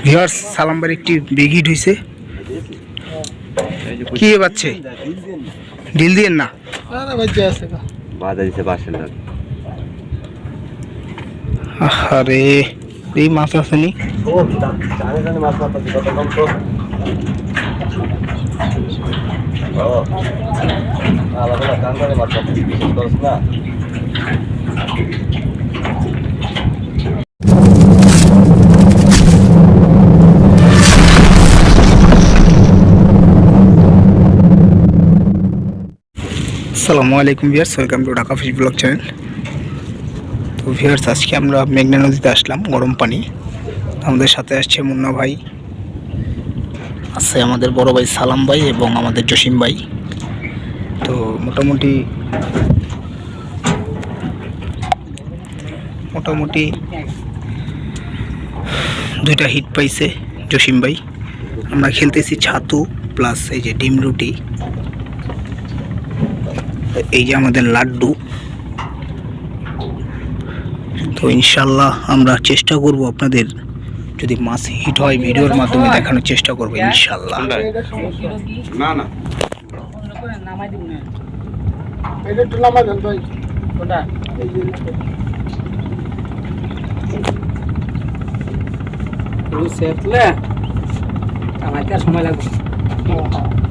Viewers সালামবার একটি big hit হয়েছে কি বাচ্ছে ঢিল দিয়ে না। আরে এই মাছ আছে নি? ও জানে জানে মাছ আসসালামু আলাইকুম viewers, welcome to Dhaka fish blog channel তো ভিউয়ার্স, আজকে আমরা মেঘনা নদীতে আসলাম, গরম পানি। আমাদের সাথে আসছে মুন্না ভাই, আছে আমাদের বড় ভাই সালাম ভাই এবং আমাদের জসিম ভাই। তো মোটামুটি মোটামুটি দুইটা হিট পাইছে জসিম ভাই। আমরা খেলতেছি ছাতু প্লাস এই যে ডিম রুটি। এই যে আমাদের লাড্ডু। তো ইনশাল্লাহ আমরা চেষ্টা করব আপনাদের যদি মাছ হিট হয় ভিডিওর মাধ্যমে দেখানোর চেষ্টা করব ইনশাল্লাহ না না। সময় লাগবে Yes,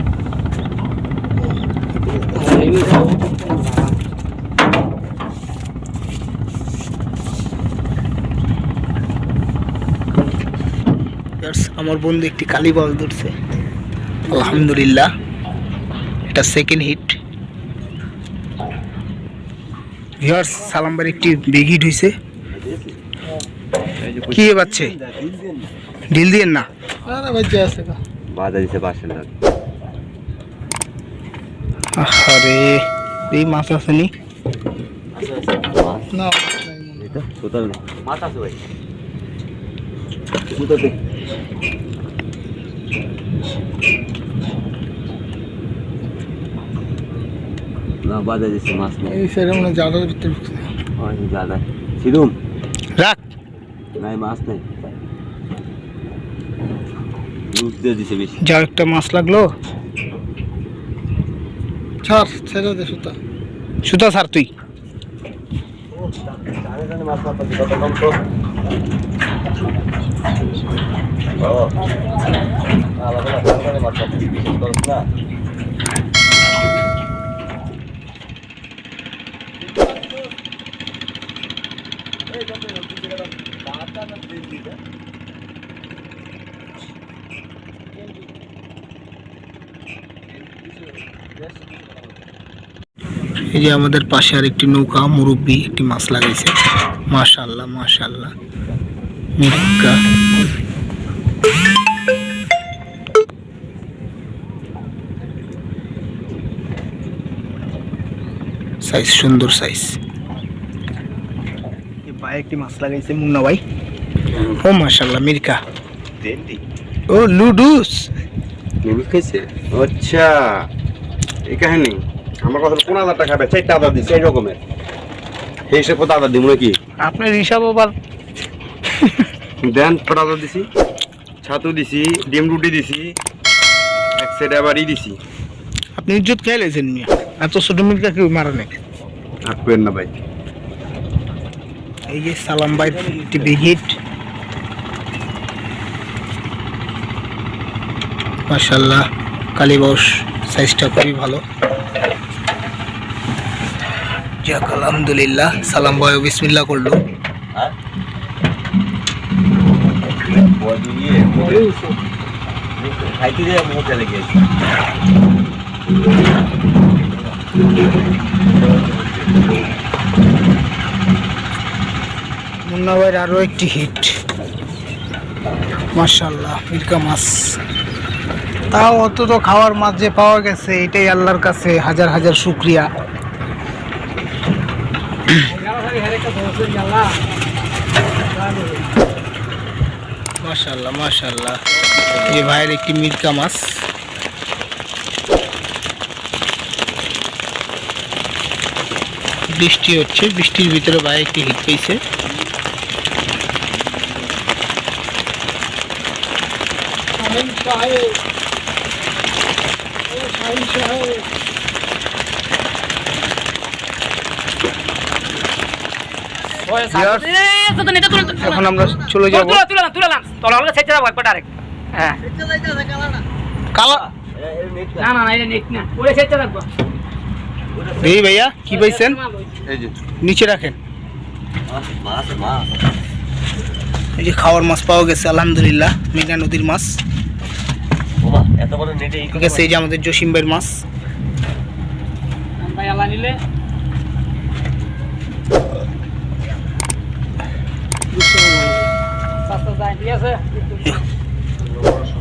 আমার বন্ধু একটি কালী বল ধরছে। আলহামদুলিল্লাহ, এটা সেকেন্ড হিট ভিউয়ার্স সালামবার একটি বিগ হিট হয়েছে কি বাচ্ছে ঢিল দিয়ে না। আরে এই মাছ আছে নি? না কোথাও নেই মাছ আছে ভাই। কোথাতে না বাধা দিছে মাছ নেই। এই সেরকম না জালের ভিতরে ঢুকছে। ওই দাদা সিরুম রাখ। নাই মাছ নেই। লুজ দিয়ে দিছে বেশি। যা একটা মাছ লাগল ছাড় ছেড়ে দে সুতা। সুতা ছাড় তুই। জানে এই যে আমাদের পাশে আর একটি নৌকা মুরব্বী একটি মাছ লাগাইছে। মাশাল্লাহ মাশাল্লাহ নৌকা। সাইজ সুন্দর সাইজ ভাই একটি মাছ লাগাইছে মুন্না ভাই। ও মাশাল্লাহ মির্কা। ও লুডুস। নুডলস খাইছে? আচ্ছা। এই কাহিনী। আমার কথা কোন টাকা খাবে? চারটা আদার দিচ্ছে এই রকমের। সেই হিসেবে কত আদার দিব নাকি? আপনার হিসাব আবার। দেন কত আদার দিছি? ছাতু দিছি ডিম রুটি দিছি এক সেট আবারই দিছি। আপনি ইজ্জত খেয়ে লেছেন মিয়া। এত ছোট মির্কা কেউ মারা নেই। আর পেন না ভাই। এই যে সালাম ভাই বিগ হিট। মাশাল্লাহ কালীবস সাইজটা খুবই ভালো। আলহামদুলিল্লাহ। সালাম ভাই বিসমিল্লাহ করল। মুন্না ভাইয়ের আরও একটি হিট মাশাল্লাহ মির্কা মাছ। তাও অত তো খাওয়ার মাছ যে পাওয়া গেছে, এটাই আল্লাহর কাছে হাজার হাজার শুক্রিয়া। মাশাল্লাহ মাশাল্লাহ এই ভাইয়ের একটি মির্কা মাছ। বৃষ্টি হচ্ছে, বৃষ্টির ভিতরে ভাই একটি হিট পেয়েছে। এখন আমরা চলে যাব। হ্যাঁ। কালা না না না এটা নেট না। ওরে সেটা রাখব। দেখি ভাইয়া কি পাইছেন? এই যে। নিচে রাখেন। এই যে খাওয়ার মাছ পাওয়া গেছে আলহামদুলিল্লাহ মেঘনা নদীর মাছ। এই যে আমাদের জসিম ভাইয়ের মাছ। ভাই আল্লাহ নিলে সস্তা যায় ঠিক আছে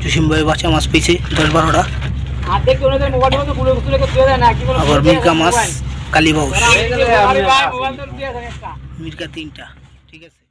জসিম ভাই বাচ্চা মাছ পেয়েছে দশ বারোটা। আবার মির্কা মাছ কালীবাউস মির্কা তিনটা, ঠিক আছে?